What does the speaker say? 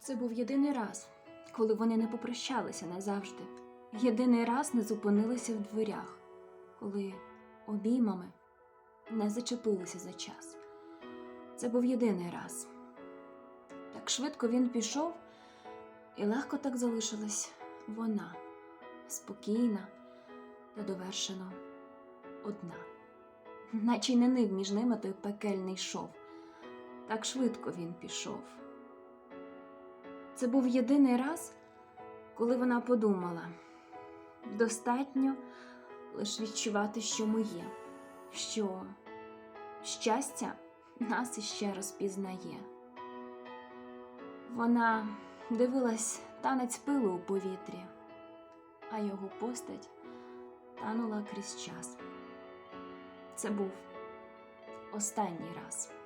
Це був єдиний раз, коли вони не попрощалися назавжди. Єдиний раз не зупинилися в дверях, коли обіймами не зачепилися за час. Це був єдиний раз. Так швидко він пішов, і легко так залишилась вона, спокійна та довершено одна. Наче й не нив між ними той пекельний шов. Так швидко він пішов. Це був єдиний раз, коли вона подумала: достатньо лише відчувати, що ми є, що щастя нас іще розпізнає. Вона дивилась танець пилу у повітрі, а його постать танула крізь час. Це був останній раз.